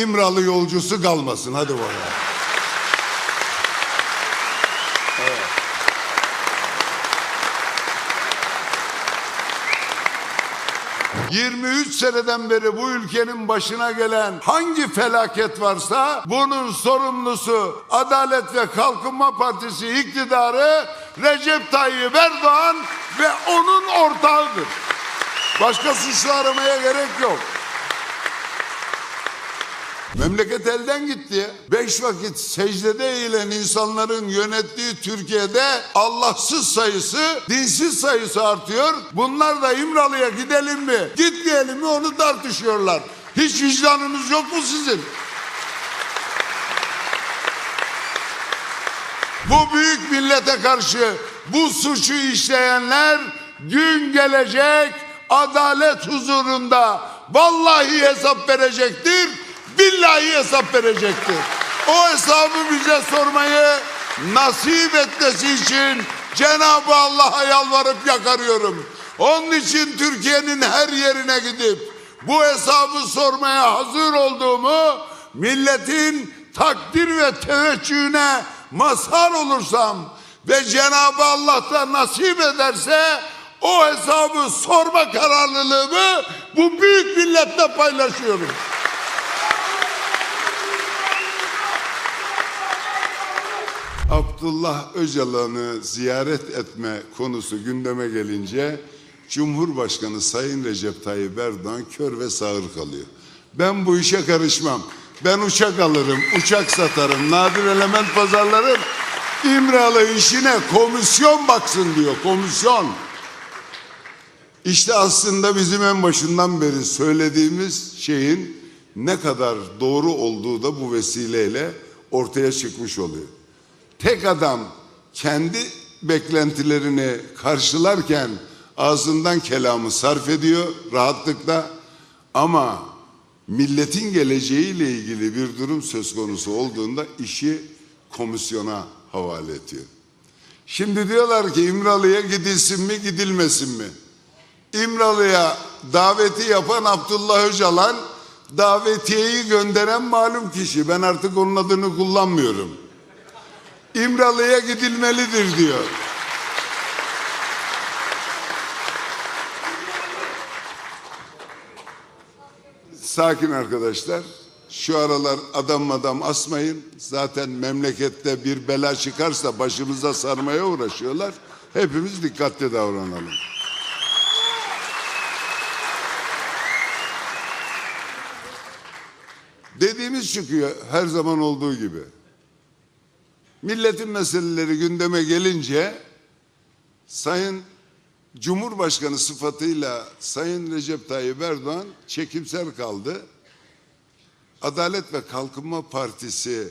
İmralı yolcusu kalmasın. Hadi bakalım. Evet. ...23 seneden beri bu ülkenin başına gelen hangi felaket varsa... ...bunun sorumlusu Adalet ve Kalkınma Partisi iktidarı... ...Recep Tayyip Erdoğan ve onun ortağıdır. Başka suçlu aramaya gerek yok. Memleket elden gitti ya. Beş vakit secdede eğilen insanların yönettiği Türkiye'de Allahsız sayısı, dinsiz sayısı artıyor. Bunlar da İmralı'ya gidelim mi, gitmeyelim mi onu tartışıyorlar. Hiç vicdanınız yok mu sizin? Bu büyük millete karşı bu suçu işleyenler gün gelecek adalet huzurunda vallahi hesap verecektir, billahi hesap verecektir. O hesabı bize sormayı nasip etmesi için Cenab-ı Allah'a yalvarıp yakarıyorum. Onun için Türkiye'nin her yerine gidip bu hesabı sormaya hazır olduğumu milletin takdir ve teveccühüne mazhar olursam ve Cenab-ı Allah da nasip ederse o hesabı sorma kararlılığımı bu büyük milletle paylaşıyorum. Abdullah Öcalan'ı ziyaret etme konusu gündeme gelince Cumhurbaşkanı Sayın Recep Tayyip Erdoğan kör ve sağır kalıyor. Ben bu işe karışmam. Ben uçak alırım, uçak satarım, nadir element pazarlarım. İmralı işine komisyon baksın diyor, komisyon. İşte aslında bizim en başından beri söylediğimiz şeyin ne kadar doğru olduğu da bu vesileyle ortaya çıkmış oluyor. Tek adam kendi beklentilerini karşılarken ağzından kelamı sarf ediyor rahatlıkla ama milletin geleceğiyle ilgili bir durum söz konusu olduğunda işi komisyona havale ediyor. Şimdi diyorlar ki İmralı'ya gidilsin mi gidilmesin mi? İmralı'ya daveti yapan Abdullah Öcalan davetiyeyi gönderen malum kişi. Ben artık onun adını kullanmıyorum. İmralı'ya gidilmelidir diyor. Sakin arkadaşlar. Şu aralar adam adam asmayın. Zaten memlekette bir bela çıkarsa başımıza sarmaya uğraşıyorlar. Hepimiz dikkatli davranalım. Dediğimiz çıkıyor her zaman olduğu gibi. Milletin meseleleri gündeme gelince Sayın Cumhurbaşkanı sıfatıyla Sayın Recep Tayyip Erdoğan çekimser kaldı. Adalet ve Kalkınma Partisi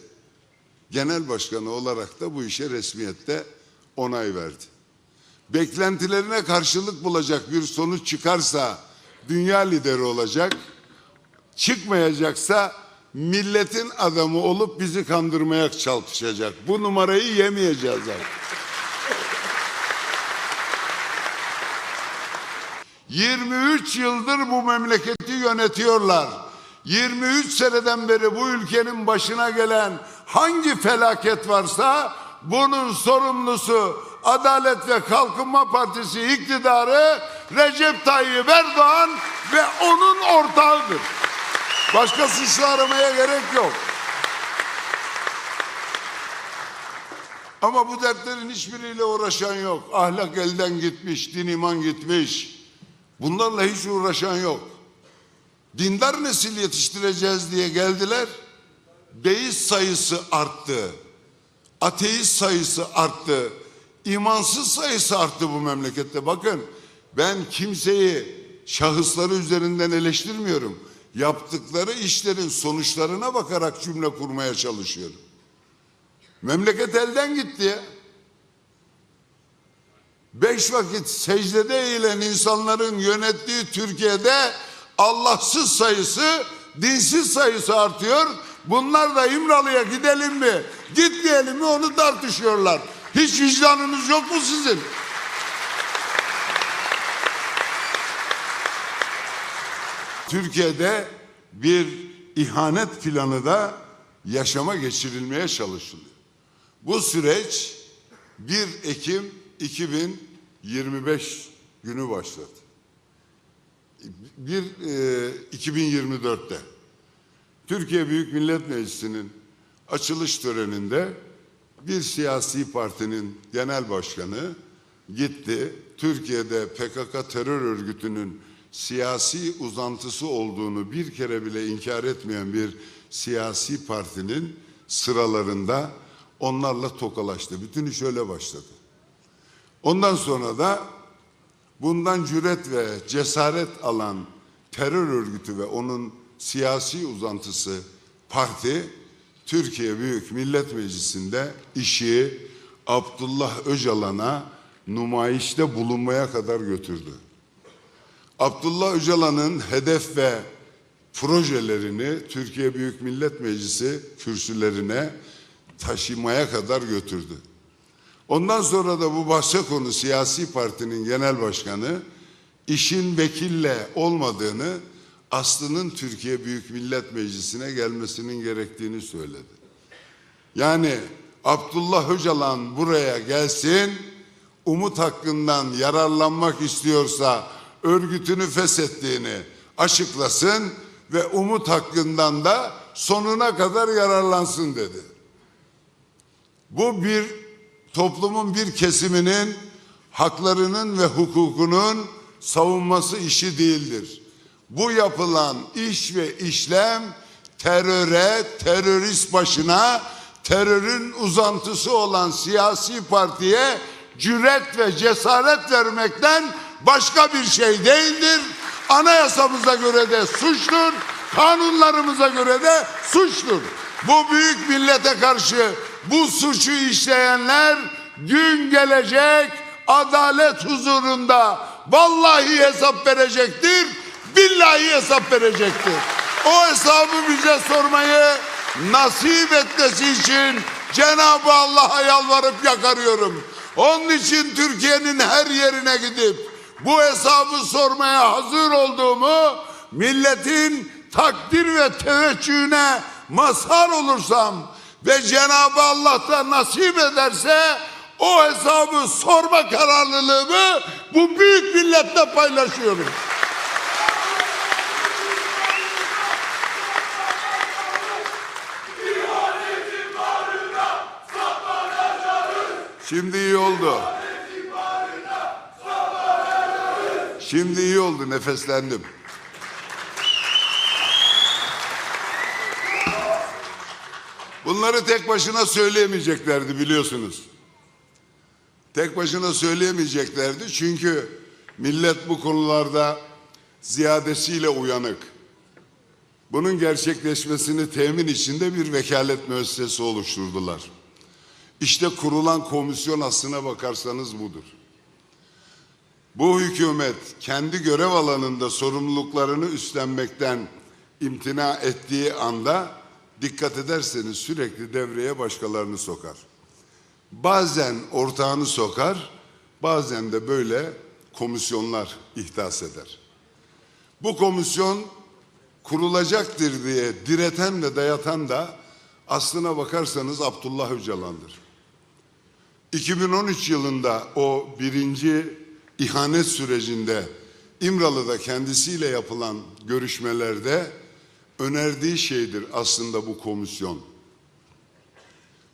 Genel Başkanı olarak da bu işe resmiyette onay verdi. Beklentilerine karşılık bulacak bir sonuç çıkarsa dünya lideri olacak. Çıkmayacaksa milletin adamı olup bizi kandırmaya çalışacak. Bu numarayı yemeyeceğiz artık. 23 yıldır bu memleketi yönetiyorlar. 23 seneden beri bu ülkenin başına gelen hangi felaket varsa bunun sorumlusu Adalet ve Kalkınma Partisi iktidarı Recep Tayyip Erdoğan ve onun ortağıdır. Başka suçlu aramaya gerek yok. Ama bu dertlerin hiçbiriyle uğraşan yok. Ahlak elden gitmiş, din iman gitmiş. Bunlarla hiç uğraşan yok. Dindar nesil yetiştireceğiz diye geldiler. Deist sayısı arttı. Ateist sayısı arttı. İmansız sayısı arttı bu memlekette. Bakın ben kimseyi şahısları üzerinden eleştirmiyorum. Yaptıkları işlerin sonuçlarına bakarak cümle kurmaya çalışıyorum. Memleket elden gitti ya. Beş vakit secdede eğilen insanların yönettiği Türkiye'de Allahsız sayısı, dinsiz sayısı artıyor. Bunlar da İmralı'ya gidelim mi, gitmeyelim mi onu tartışıyorlar. Hiç vicdanınız yok mu sizin? Türkiye'de bir ihanet planı da yaşama geçirilmeye çalışılıyor. Bu süreç 1 Ekim 2025 günü başladı. Bir e, 2024'te Türkiye Büyük Millet Meclisi'nin açılış töreninde bir siyasi partinin genel başkanı gitti. Türkiye'de PKK terör örgütünün siyasi uzantısı olduğunu bir kere bile inkar etmeyen bir siyasi partinin sıralarında onlarla tokalaştı. Bütün iş öyle başladı. Ondan sonra da bundan cüret ve cesaret alan terör örgütü ve onun siyasi uzantısı parti Türkiye Büyük Millet Meclisi'nde işi Abdullah Öcalan'a numayişte bulunmaya kadar götürdü. Abdullah Öcalan'ın hedef ve projelerini Türkiye Büyük Millet Meclisi kürsülerine taşımaya kadar götürdü. Ondan sonra da bu bahse konu siyasi partinin genel başkanı işin vekille olmadığını aslının Türkiye Büyük Millet Meclisi'ne gelmesinin gerektiğini söyledi. Yani Abdullah Öcalan buraya gelsin, umut hakkından yararlanmak istiyorsa örgütünü feshettiğini açıklasın ve umut hakkından da sonuna kadar yararlansın dedi. Bu bir toplumun bir kesiminin haklarının ve hukukunun savunması işi değildir. Bu yapılan iş ve işlem teröre, terörist başına, terörün uzantısı olan siyasi partiye cüret ve cesaret vermekten başka bir şey değildir. Anayasamıza göre de suçtur, kanunlarımıza göre de suçtur. Bu büyük millete karşı bu suçu işleyenler gün gelecek adalet huzurunda vallahi hesap verecektir, billahi hesap verecektir. O hesabı bize sormayı nasip etmesi için Cenab-ı Allah'a yalvarıp yakarıyorum. Onun için Türkiye'nin her yerine gidip bu hesabı sormaya hazır olduğumu milletin takdir ve teveccühüne mazhar olursam ve Cenab-ı Allah da nasip ederse o hesabı sorma kararlılığımı bu büyük milletle paylaşıyorum. Şimdi iyi oldu. Şimdi iyi oldu nefeslendim. Bunları tek başına söyleyemeyeceklerdi biliyorsunuz. Tek başına söyleyemeyeceklerdi çünkü millet bu konularda ziyadesiyle uyanık. Bunun gerçekleşmesini temin içinde bir vekalet müessesesi oluşturdular. İşte kurulan komisyon aslına bakarsanız budur. Bu hükümet kendi görev alanında sorumluluklarını üstlenmekten imtina ettiği anda dikkat ederseniz sürekli devreye başkalarını sokar. Bazen ortağını sokar, bazen de böyle komisyonlar ihdas eder. Bu komisyon kurulacaktır diye direten ve dayatan da aslına bakarsanız Abdullah Öcalan'dır. 2013 yılında o birinci ihanet sürecinde İmralı'da kendisiyle yapılan görüşmelerde önerdiği şeydir aslında bu komisyon.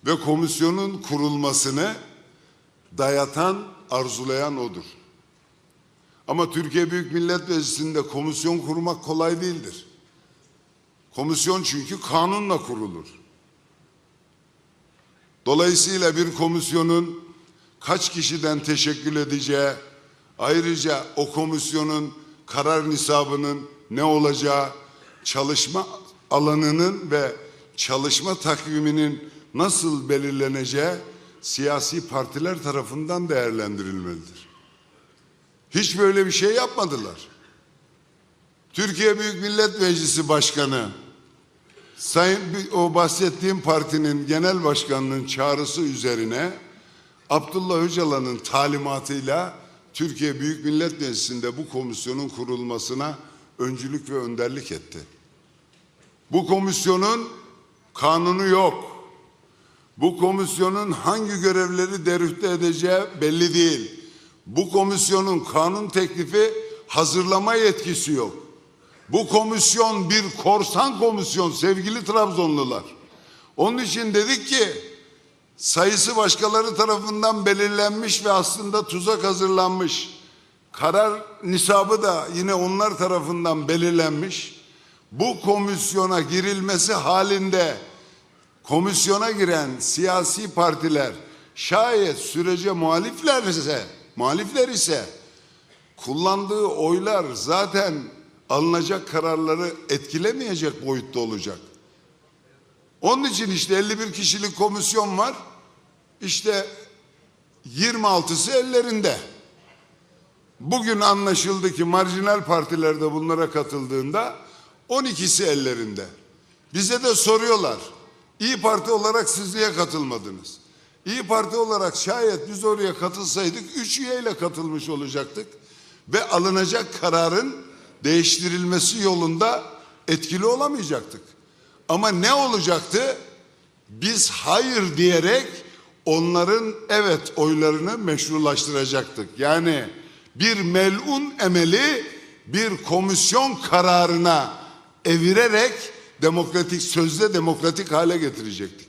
Ve komisyonun kurulmasını dayatan, arzulayan odur. Ama Türkiye Büyük Millet Meclisi'nde komisyon kurmak kolay değildir. Komisyon çünkü kanunla kurulur. Dolayısıyla bir komisyonun kaç kişiden teşekkül edeceği, ayrıca o komisyonun karar nisabının ne olacağı, çalışma alanının ve çalışma takviminin nasıl belirleneceği siyasi partiler tarafından değerlendirilmelidir. Hiç böyle bir şey yapmadılar. Türkiye Büyük Millet Meclisi Başkanı Sayın o bahsettiğim partinin genel başkanının çağrısı üzerine Abdullah Öcalan'ın talimatıyla Türkiye Büyük Millet Meclisi'nde bu komisyonun kurulmasına öncülük ve önderlik etti. Bu komisyonun kanunu yok. Bu komisyonun hangi görevleri derüfte edeceği belli değil. Bu komisyonun kanun teklifi hazırlama yetkisi yok. Bu komisyon bir korsan komisyon sevgili Trabzonlular. Onun için dedik ki sayısı başkaları tarafından belirlenmiş ve aslında tuzak hazırlanmış. Karar nisabı da yine onlar tarafından belirlenmiş. Bu komisyona girilmesi halinde komisyona giren siyasi partiler şayet sürece muhalifler ise, muhalifler ise kullandığı oylar zaten alınacak kararları etkilemeyecek boyutta olacak. Onun için işte 51 kişilik komisyon var. İşte 26'sı ellerinde. Bugün anlaşıldı ki marjinal partilerde bunlara katıldığında 12'si ellerinde. Bize de soruyorlar. İyi Parti olarak siz niye katılmadınız? İyi Parti olarak şayet biz oraya katılsaydık üç üyeyle katılmış olacaktık. Ve alınacak kararın değiştirilmesi yolunda etkili olamayacaktık. Ama ne olacaktı? Biz hayır diyerek onların evet oylarını meşrulaştıracaktık. Yani bir melun emeli bir komisyon kararına evirerek demokratik sözde demokratik hale getirecektik.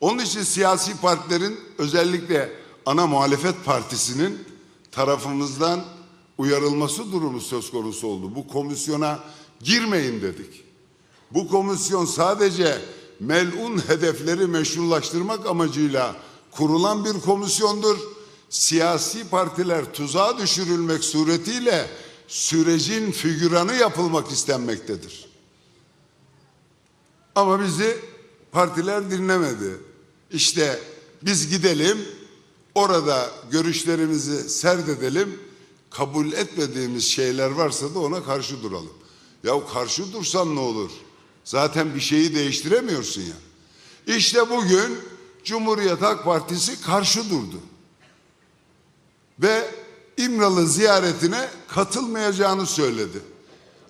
Onun için siyasi partilerin özellikle ana muhalefet partisinin tarafımızdan uyarılması durumu söz konusu oldu. Bu komisyona girmeyin dedik. Bu komisyon sadece melun hedefleri meşrulaştırmak amacıyla kurulan bir komisyondur. Siyasi partiler tuzağa düşürülmek suretiyle sürecin figüranı yapılmak istenmektedir. Ama bizi partiler dinlemedi. İşte biz gidelim, orada görüşlerimizi serdedelim, kabul etmediğimiz şeyler varsa da ona karşı duralım. Ya karşı dursan ne olur? Zaten bir şeyi değiştiremiyorsun ya. İşte bugün Cumhuriyet Halk Partisi karşı durdu. Ve İmralı ziyaretine katılmayacağını söyledi.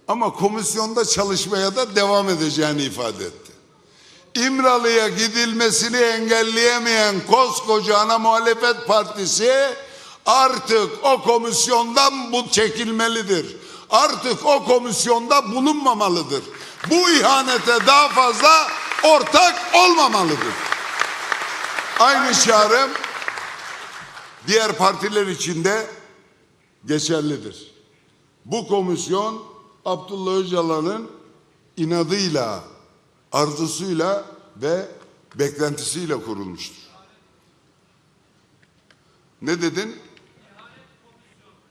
Ama komisyonda çalışmaya da devam edeceğini ifade etti. İmralı'ya gidilmesini engelleyemeyen koskoca ana muhalefet partisi artık o komisyondan bu çekilmelidir. Artık o komisyonda bulunmamalıdır. Bu ihanete daha fazla ortak olmamalıdır. Aynı çağrım diğer partiler için de geçerlidir. Bu komisyon Abdullah Öcalan'ın inadıyla, arzusuyla ve beklentisiyle kurulmuştur. Ne dedin?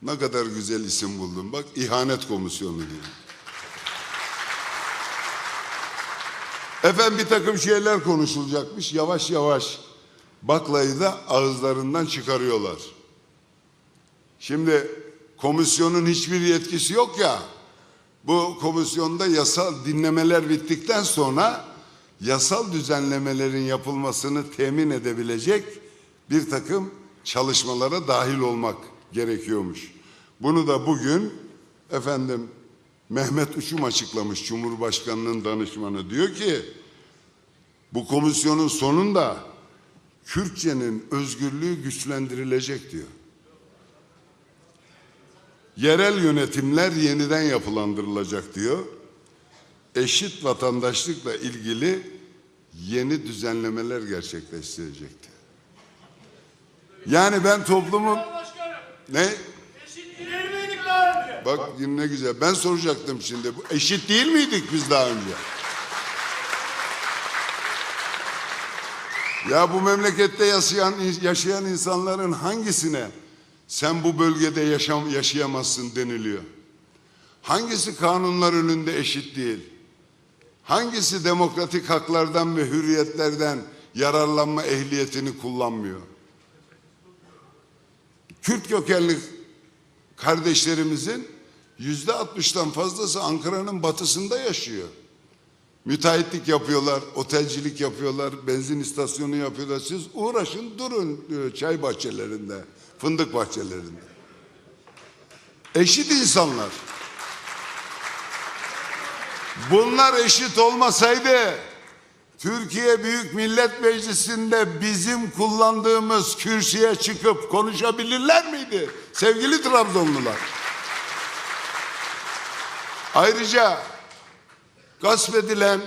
Ne kadar güzel isim buldun. Bak ihanet komisyonu diyor. Efendim bir takım şeyler konuşulacakmış. Yavaş yavaş baklayı da ağızlarından çıkarıyorlar. Şimdi komisyonun hiçbir yetkisi yok ya. Bu komisyonda yasal dinlemeler bittikten sonra yasal düzenlemelerin yapılmasını temin edebilecek bir takım çalışmalara dahil olmak gerekiyormuş. Bunu da bugün efendim Mehmet Uçum açıklamış Cumhurbaşkanının danışmanı diyor ki bu komisyonun sonunda Kürtçenin özgürlüğü güçlendirilecek diyor. Yerel yönetimler yeniden yapılandırılacak diyor. Eşit vatandaşlıkla ilgili yeni düzenlemeler gerçekleştirecekti. Yani ben toplumu Başkanım, ne eşit değil miydik daha önce? Bak ne güzel ben soracaktım şimdi bu eşit değil miydik biz daha önce? Ya bu memlekette yaşayan yaşayan insanların hangisine sen bu bölgede yaşam yaşayamazsın deniliyor? Hangisi kanunlar önünde eşit değil? Hangisi demokratik haklardan ve hürriyetlerden yararlanma ehliyetini kullanmıyor? Kürt kökenli kardeşlerimizin yüzde altmıştan fazlası Ankara'nın batısında yaşıyor. Müteahhitlik yapıyorlar, otelcilik yapıyorlar, benzin istasyonu yapıyorlar. Siz uğraşın durun diyor, çay bahçelerinde, fındık bahçelerinde. Eşit insanlar. Bunlar eşit olmasaydı Türkiye Büyük Millet Meclisi'nde bizim kullandığımız kürsüye çıkıp konuşabilirler miydi? Sevgili Trabzonlular. Ayrıca gasp edilen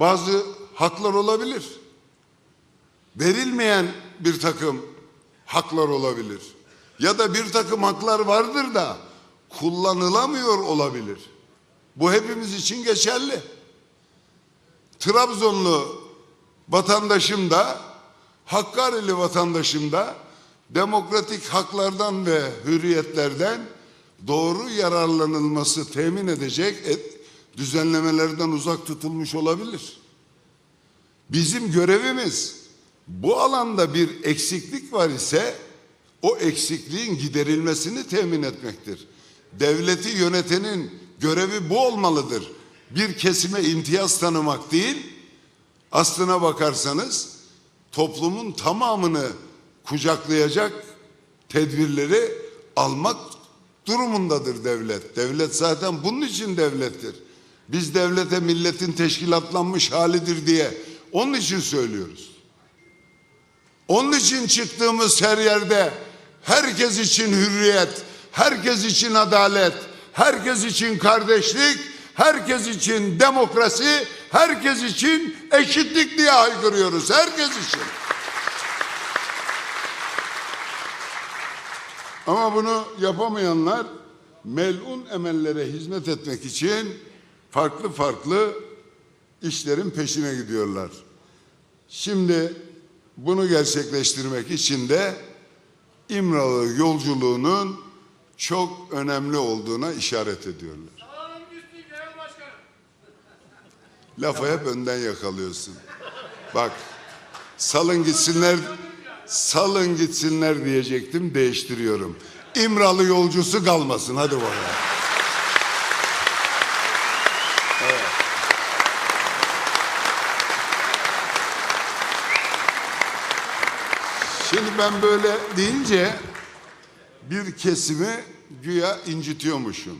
bazı haklar olabilir. Verilmeyen bir takım haklar olabilir. Ya da bir takım haklar vardır da kullanılamıyor olabilir. Bu hepimiz için geçerli. Trabzonlu vatandaşım da Hakkari'li vatandaşım da demokratik haklardan ve hürriyetlerden doğru yararlanılması temin edecek et- düzenlemelerden uzak tutulmuş olabilir. Bizim görevimiz bu alanda bir eksiklik var ise o eksikliğin giderilmesini temin etmektir. Devleti yönetenin görevi bu olmalıdır. Bir kesime imtiyaz tanımak değil, aslına bakarsanız toplumun tamamını kucaklayacak tedbirleri almak durumundadır devlet. Devlet zaten bunun için devlettir. Biz devlete milletin teşkilatlanmış halidir diye onun için söylüyoruz. Onun için çıktığımız her yerde herkes için hürriyet, herkes için adalet, herkes için kardeşlik, herkes için demokrasi, herkes için eşitlik diye haykırıyoruz. Herkes için. Ama bunu yapamayanlar melun emellere hizmet etmek için farklı farklı işlerin peşine gidiyorlar. Şimdi bunu gerçekleştirmek için de İmralı yolculuğunun çok önemli olduğuna işaret ediyorlar. Lafı hep önden yakalıyorsun. Bak salın gitsinler salın gitsinler diyecektim değiştiriyorum. İmralı yolcusu kalmasın hadi bakalım. Evet. Şimdi ben böyle deyince bir kesimi güya incitiyormuşum.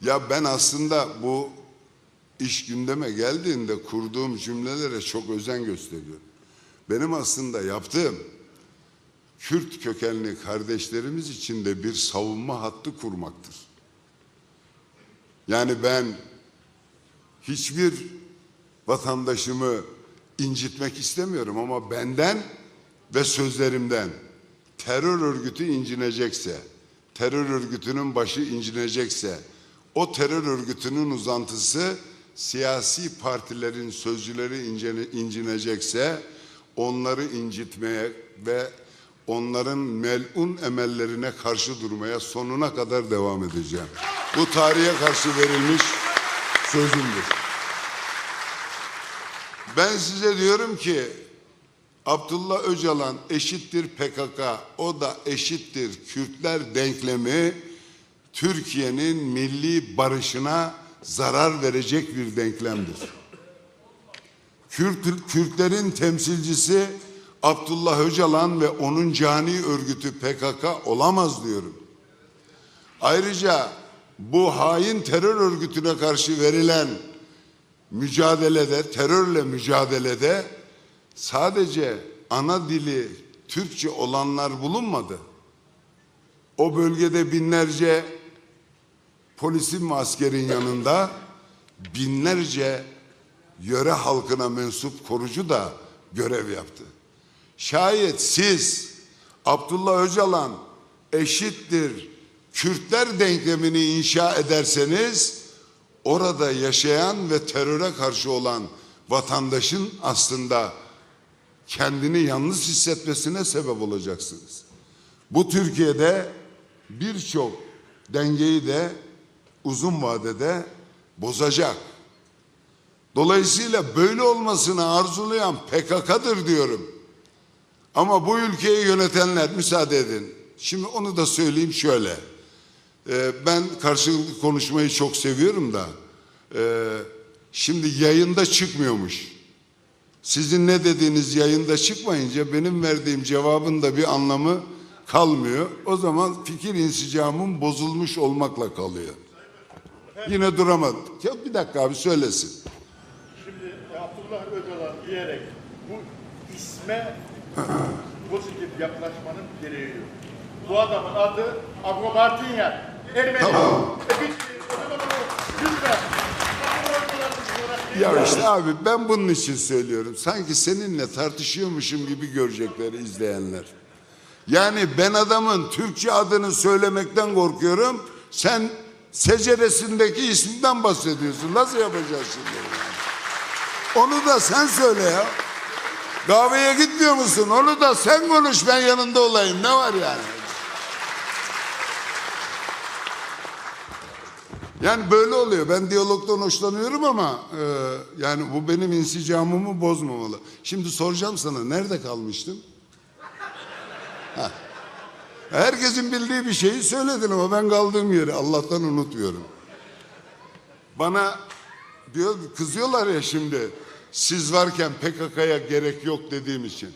Ya ben aslında bu iş gündeme geldiğinde kurduğum cümlelere çok özen gösteriyorum. Benim aslında yaptığım Kürt kökenli kardeşlerimiz için de bir savunma hattı kurmaktır. Yani ben hiçbir vatandaşımı incitmek istemiyorum ama benden ve sözlerimden terör örgütü incinecekse, terör örgütünün başı incinecekse, o terör örgütünün uzantısı siyasi partilerin sözcüleri incene- incinecekse onları incitmeye ve onların melun emellerine karşı durmaya sonuna kadar devam edeceğim. Bu tarihe karşı verilmiş sözümdür. Ben size diyorum ki Abdullah Öcalan eşittir PKK, o da eşittir Kürtler denklemi Türkiye'nin milli barışına zarar verecek bir denklemdir. Kürt, Kürtlerin temsilcisi Abdullah Öcalan ve onun cani örgütü PKK olamaz diyorum. Ayrıca bu hain terör örgütüne karşı verilen mücadelede, terörle mücadelede sadece ana dili Türkçe olanlar bulunmadı. O bölgede binlerce polisin ve askerin yanında binlerce yöre halkına mensup korucu da görev yaptı. Şayet siz Abdullah Öcalan eşittir Kürtler denklemini inşa ederseniz orada yaşayan ve teröre karşı olan vatandaşın aslında kendini yalnız hissetmesine sebep olacaksınız. Bu Türkiye'de birçok dengeyi de uzun vadede bozacak. Dolayısıyla böyle olmasını arzulayan PKK'dır diyorum. Ama bu ülkeyi yönetenler müsaade edin. Şimdi onu da söyleyeyim şöyle. Ee, ben karşılıklı konuşmayı çok seviyorum da e, şimdi yayında çıkmıyormuş. Sizin ne dediğiniz yayında çıkmayınca benim verdiğim cevabın da bir anlamı kalmıyor. O zaman fikir insicamım bozulmuş olmakla kalıyor. Yine duramadı. Ya bir dakika abi söylesin. Abdullah Öcalan diyerek bu isme pozitif yaklaşmanın gereği yok. Bu adamın adı Ago Martinyan. Ermeni. Tamam. Ya işte abi ben bunun için söylüyorum. Sanki seninle tartışıyormuşum gibi görecekler izleyenler. Yani ben adamın Türkçe adını söylemekten korkuyorum. Sen seceresindeki isminden bahsediyorsun. Nasıl yapacağız şimdi? Onu da sen söyle ya. Kahveye gitmiyor musun? Onu da sen konuş ben yanında olayım. Ne var yani? Yani böyle oluyor. Ben diyalogdan hoşlanıyorum ama e, yani bu benim insicamımı bozmamalı. Şimdi soracağım sana nerede kalmıştım? Heh. Herkesin bildiği bir şeyi söyledin ama ben kaldığım yeri Allah'tan unutmuyorum. Bana diyor kızıyorlar ya şimdi siz varken PKK'ya gerek yok dediğim için.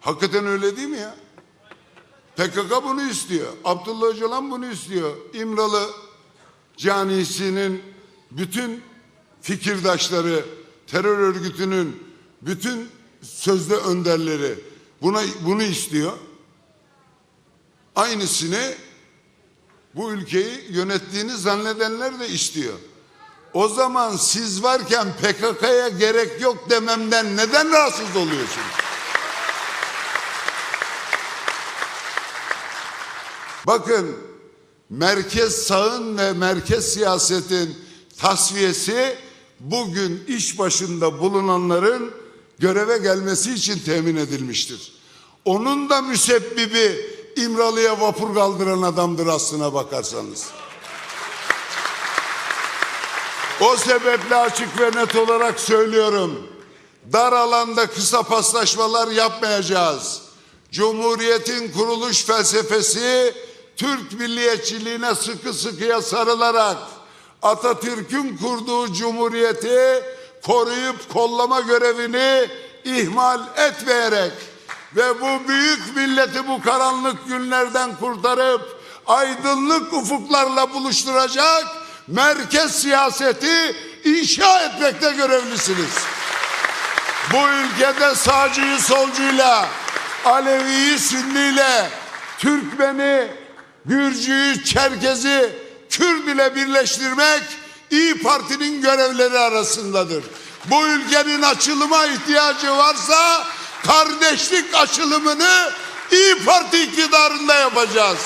Hakikaten öyle değil mi ya? PKK bunu istiyor. Abdullah Öcalan bunu istiyor. İmralı canisinin bütün fikirdaşları, terör örgütünün bütün sözde önderleri buna bunu istiyor. Aynısını bu ülkeyi yönettiğini zannedenler de istiyor. O zaman siz varken PKK'ya gerek yok dememden neden rahatsız oluyorsunuz? Bakın merkez sağın ve merkez siyasetin tasfiyesi bugün iş başında bulunanların göreve gelmesi için temin edilmiştir. Onun da müsebbibi İmralı'ya vapur kaldıran adamdır aslına bakarsanız. O sebeple açık ve net olarak söylüyorum. Dar alanda kısa paslaşmalar yapmayacağız. Cumhuriyetin kuruluş felsefesi Türk milliyetçiliğine sıkı sıkıya sarılarak Atatürk'ün kurduğu cumhuriyeti koruyup kollama görevini ihmal etmeyerek ve bu büyük milleti bu karanlık günlerden kurtarıp aydınlık ufuklarla buluşturacak merkez siyaseti inşa etmekte görevlisiniz. Bu ülkede sağcıyı solcuyla, Aleviyi Sünniyle, Türkmeni, Gürcüyü, Çerkezi, Kürt ile birleştirmek İyi Parti'nin görevleri arasındadır. Bu ülkenin açılıma ihtiyacı varsa kardeşlik açılımını İyi Parti iktidarında yapacağız.